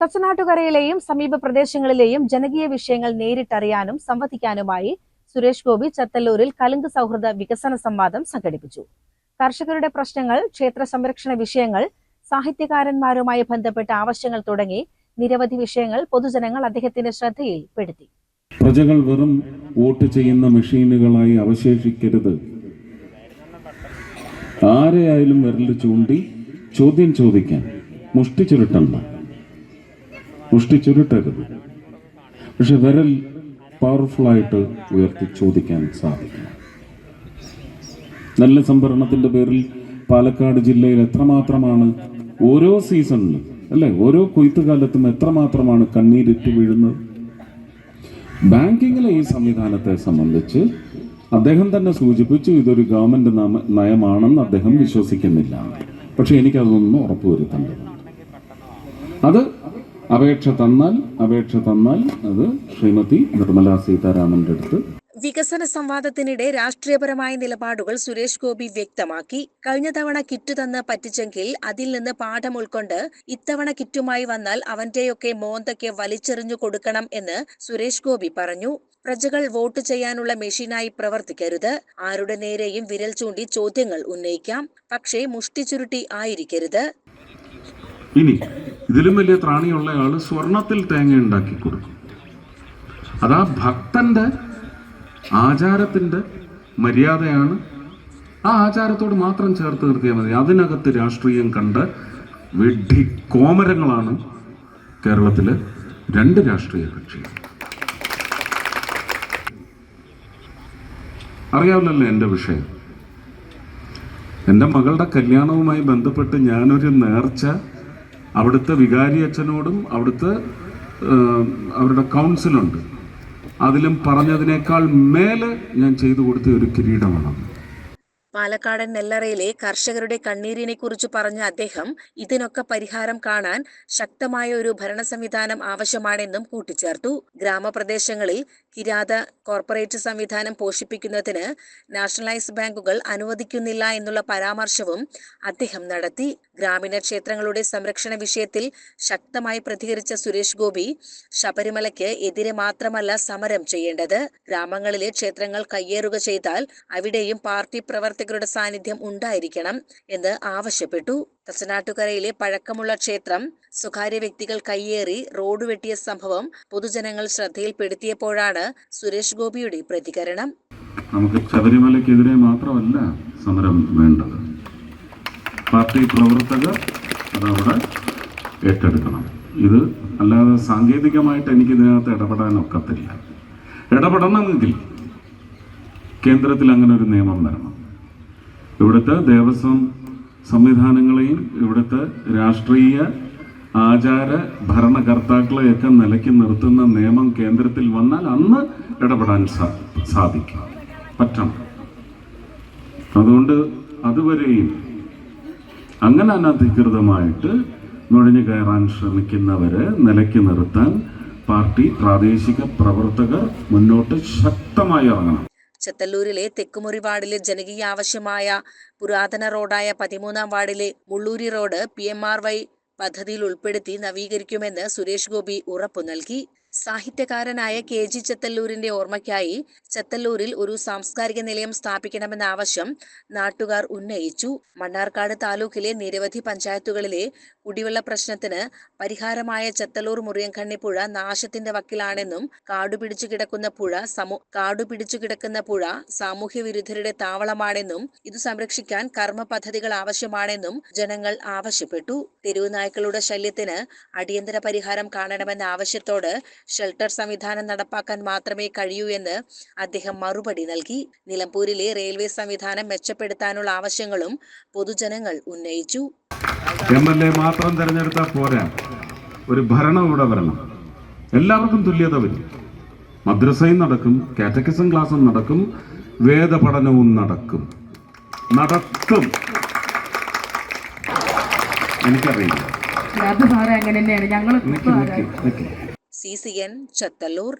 തച്ചനാട്ടുകരയിലെയും സമീപ പ്രദേശങ്ങളിലെയും ജനകീയ വിഷയങ്ങൾ നേരിട്ടറിയാനും സംവദിക്കാനുമായി സുരേഷ് ഗോപി ചത്തല്ലൂരിൽ കലുങ്ക് സൗഹൃദ വികസന സംവാദം സംഘടിപ്പിച്ചു. കർഷകരുടെ പ്രശ്നങ്ങൾ ക്ഷേത്ര സംരക്ഷണ വിഷയങ്ങൾ സാഹിത്യകാരന്മാരുമായി ബന്ധപ്പെട്ട ആവശ്യങ്ങൾ തുടങ്ങി നിരവധി വിഷയങ്ങൾ പൊതുജനങ്ങൾ അദ്ദേഹത്തിന്റെ ശ്രദ്ധയിൽപ്പെടുത്തി. പ്രജകൾ വെറും വോട്ട് ചെയ്യുന്ന മെഷീനുകളായി അവശേഷിക്കരുത്. ആരെയായാലും വിരൽ ചൂണ്ടി ചോദ്യം ചോദിക്കാൻ മുഷ്ടി ചുരുട്ടണ്ട. മുഷ്ടി ചുരുട്ടരുത്. പക്ഷെ വിരൽ പവർഫുള്ളായിട്ട് ഉയർത്തി ചോദിക്കാൻ സാധിക്കണം നല്ല സംഭരണത്തിന്റെ പേരിൽ പാലക്കാട് ജില്ലയിൽ എത്രമാത്രമാണ് ഓരോ സീസണിലും അല്ലെ? ഓരോ കൊയ്ത്തുകാലത്തും എത്രമാത്രമാണ് കണ്ണീരിറ്റ് വീഴുന്നത്? ബാങ്കിങ്ങിലെ ഈ സംവിധാനത്തെ സംബന്ധിച്ച് അദ്ദേഹം തന്നെ സൂചിപ്പിച്ചു ഇതൊരു ഗവൺമെന്റ് നമ- നയമാണെന്ന് അദ്ദേഹം വിശ്വസിക്കുന്നില്ല. പക്ഷേ എനിക്കതൊന്നും ഉറപ്പുവരുത്തേണ്ടതുണ്ട് അത് അപേക്ഷ തന്നാൽ അപേക്ഷ തന്നാൽ അത് ശ്രീമതി നിർമ്മല സീതാരാമന്റെ അടുത്ത്. വികസന സംവാദത്തിനിടെ രാഷ്ട്രീയപരമായ നിലപാടുകൾ സുരേഷ് ഗോപി വ്യക്തമാക്കി. കഴിഞ്ഞ തവണ കിറ്റ് തന്ന് പറ്റിച്ചെങ്കിൽ അതിൽ നിന്ന് പാഠം ഉൾക്കൊണ്ട് ഇത്തവണ കിറ്റുമായി വന്നാൽ അവന്റെയൊക്കെ മോന്തയ്ക്ക് വലിച്ചെറിഞ്ഞു കൊടുക്കണം എന്ന് സുരേഷ് ഗോപി പറഞ്ഞു. പ്രജകൾ വോട്ട് ചെയ്യാനുള്ള മെഷീനായി പ്രവർത്തിക്കരുത്. ആരുടെ നേരെയും വിരൽ ചൂണ്ടി ചോദ്യങ്ങൾ ഉന്നയിക്കാം. പക്ഷേ മുഷ്ടി ചുരുട്ടി ആയിരിക്കരുത്. ഇനി ഇതിലും വലിയ ത്രാണിയുള്ള ആൾ സ്വർണത്തിൽ തേങ്ങ ഉണ്ടാക്കി കൊടുക്കും. അതാ ഭക്തന്റെ ആചാരത്തിന്റെ മര്യാദയാണ്. ആ ആചാരത്തോട് മാത്രം ചേർത്ത് നിർത്തിയാൽ മതി. അതിനകത്ത് രാഷ്ട്രീയം കണ്ട് വെഡ്ഢി കോമരങ്ങളാണ് കേരളത്തിലെ രണ്ട് രാഷ്ട്രീയ കക്ഷികൾ. അറിയാവില്ലല്ലോ എന്റെ വിഷയം. എന്റെ മകളുടെ കല്യാണവുമായി ബന്ധപ്പെട്ട് ഞാനൊരു നേർച്ച അവിടുത്തെ വികാരി അച്ഛനോടും അവിടുത്തെ അവരുടെ കൗൺസിലുണ്ട്. അതിലും പറഞ്ഞതിനേക്കാൾ മേലെ ഞാൻ ചെയ്തു കൊടുത്ത ഒരു കിരീടമാണ് പാലക്കാടൻ നെല്ലറയിലെ കർഷകരുടെ കണ്ണീരിനെ കുറിച്ച് പറഞ്ഞ അദ്ദേഹം ഇതിനൊക്കെ പരിഹാരം കാണാൻ ശക്തമായ ഒരു ഭരണ സംവിധാനം ആവശ്യമാണെന്നും കൂട്ടിച്ചേർത്തു. ഗ്രാമപ്രദേശങ്ങളിൽ കിരാത കോർപ്പറേറ്റ് സംവിധാനം പോഷിപ്പിക്കുന്നതിന് നാഷണലൈസ് ബാങ്കുകൾ അനുവദിക്കുന്നില്ല എന്നുള്ള പരാമർശവും അദ്ദേഹം നടത്തി. ഗ്രാമീണ ക്ഷേത്രങ്ങളുടെ സംരക്ഷണ വിഷയത്തിൽ ശക്തമായി പ്രതികരിച്ച സുരേഷ് ഗോപി ശബരിമലയ്ക്ക് എതിരെ മാത്രമല്ല സമരം ചെയ്യേണ്ടത്. ഗ്രാമങ്ങളിലെ ക്ഷേത്രങ്ങൾ കയ്യേറുക ചെയ്താൽ അവിടെയും പാർട്ടി പ്രവർത്തകരുടെ സാന്നിധ്യം ഉണ്ടായിരിക്കണം എന്ന് ആവശ്യപ്പെട്ടു. തച്ചനാട്ടുകരയിലെ പഴക്കമുള്ള ക്ഷേത്രം സ്വകാര്യ വ്യക്തികൾ കയ്യേറി റോഡ് വെട്ടിയ സംഭവം പൊതുജനങ്ങൾ ശ്രദ്ധയിൽപ്പെടുത്തിയപ്പോഴാണ് സുരേഷ് ഗോപിയുടെ പ്രതികരണം. നമുക്ക് ശബരിമലയ്ക്കെതിരെ മാത്രമല്ല സമരം വേണ്ടത്. പാർട്ടി പ്രവർത്തകർ അതവിടെ ഏറ്റെടുക്കണം. ഇത് അല്ലാതെ സാങ്കേതികമായിട്ട് എനിക്ക് ഇതിനകത്ത് ഇടപെടാൻ ഒക്കത്തില്ല ഇടപെടണമെങ്കിൽ കേന്ദ്രത്തിൽ അങ്ങനെ ഒരു നിയമം വരണം. ഇവിടുത്തെ ദേവസ്വം സംവിധാനങ്ങളെയും ഇവിടുത്തെ രാഷ്ട്രീയ ആചാര ഭരണകർത്താക്കളെയൊക്കെ നിലയ്ക്ക് നിർത്തുന്ന നിയമം കേന്ദ്രത്തിൽ വന്നാൽ അന്ന് ഇടപെടാൻ സാധിക്കും. പറ്റണം. അതുകൊണ്ട് അതുവരെയും അങ്ങനെ അനധികൃതമായിട്ട് നുഴഞ്ഞു കയറാൻ ശ്രമിക്കുന്നവരെ നിലയ്ക്ക് നിർത്താൻ പാർട്ടി പ്രാദേശിക പ്രവർത്തകർ മുന്നോട്ട് ശക്തമായി ഇറങ്ങണം. ചെത്തല്ലൂരിലെ തെക്കുമുറി വാർഡിലെ ജനകീയ ആവശ്യമായ പുരാതന റോഡായ പതിമൂന്നാം വാർഡിലെ മുള്ളൂരി റോഡ് പി പദ്ധതിയിൽ ഉൾപ്പെടുത്തി നവീകരിക്കുമെന്ന് സുരേഷ് ഗോപി ഉറപ്പു നൽകി. സാഹിത്യകാരനായ കെ ജി ചെത്തല്ലൂരിന്റെ ഓർമ്മയ്ക്കായി ചെത്തല്ലൂരിൽ ഒരു സാംസ്കാരിക നിലയം സ്ഥാപിക്കണമെന്ന ആവശ്യം നാട്ടുകാർ ഉന്നയിച്ചു. മണ്ണാർക്കാട് താലൂക്കിലെ നിരവധി പഞ്ചായത്തുകളിലെ കുടിവെള്ള പ്രശ്നത്തിന് പരിഹാരമായ ചെത്തല്ലൂർ മുറിയൻകണ്ണി പുഴ നാശത്തിന്റെ വക്കിലാണെന്നും കാടുപിടിച്ചു കിടക്കുന്ന പുഴ സമൂ കാടുപിടിച്ചു കിടക്കുന്ന പുഴ സാമൂഹ്യ വിരുദ്ധരുടെ താവളമാണെന്നും ഇത് സംരക്ഷിക്കാൻ കർമ്മ പദ്ധതികൾ ആവശ്യമാണെന്നും ജനങ്ങൾ ആവശ്യപ്പെട്ടു. തെരുവ് നായ്ക്കളുടെ ശല്യത്തിന് അടിയന്തര പരിഹാരം കാണണമെന്ന ആവശ്യത്തോട് ഷെൽട്ടർ സംവിധാനം നടപ്പാക്കാൻ മാത്രമേ കഴിയൂ എന്ന് അദ്ദേഹം മറുപടി നൽകി. നിലമ്പൂരിലെ റെയിൽവേ സംവിധാനം മെച്ചപ്പെടുത്താനുള്ള ആവശ്യങ്ങളും പൊതുജനങ്ങൾ ഉന്നയിച്ചു. എം എൽ എ മാത്രം തിരഞ്ഞെടുത്താൽ പോരാ. ഒരു ഭരണം ഇവിടെ വരണം. എല്ലാവർക്കും തുല്യത വരും. മദ്രസയും നടക്കും കാറ്റക്കിസം ക്ലാസ്സും നടക്കും വേദപഠനവും നടക്കും. നടക്കും എനിക്കറിയില്ല. അത് സാറേ അങ്ങനെ തന്നെയാണ്. ഞങ്ങൾ సిసిఎన్ చత్తలూర్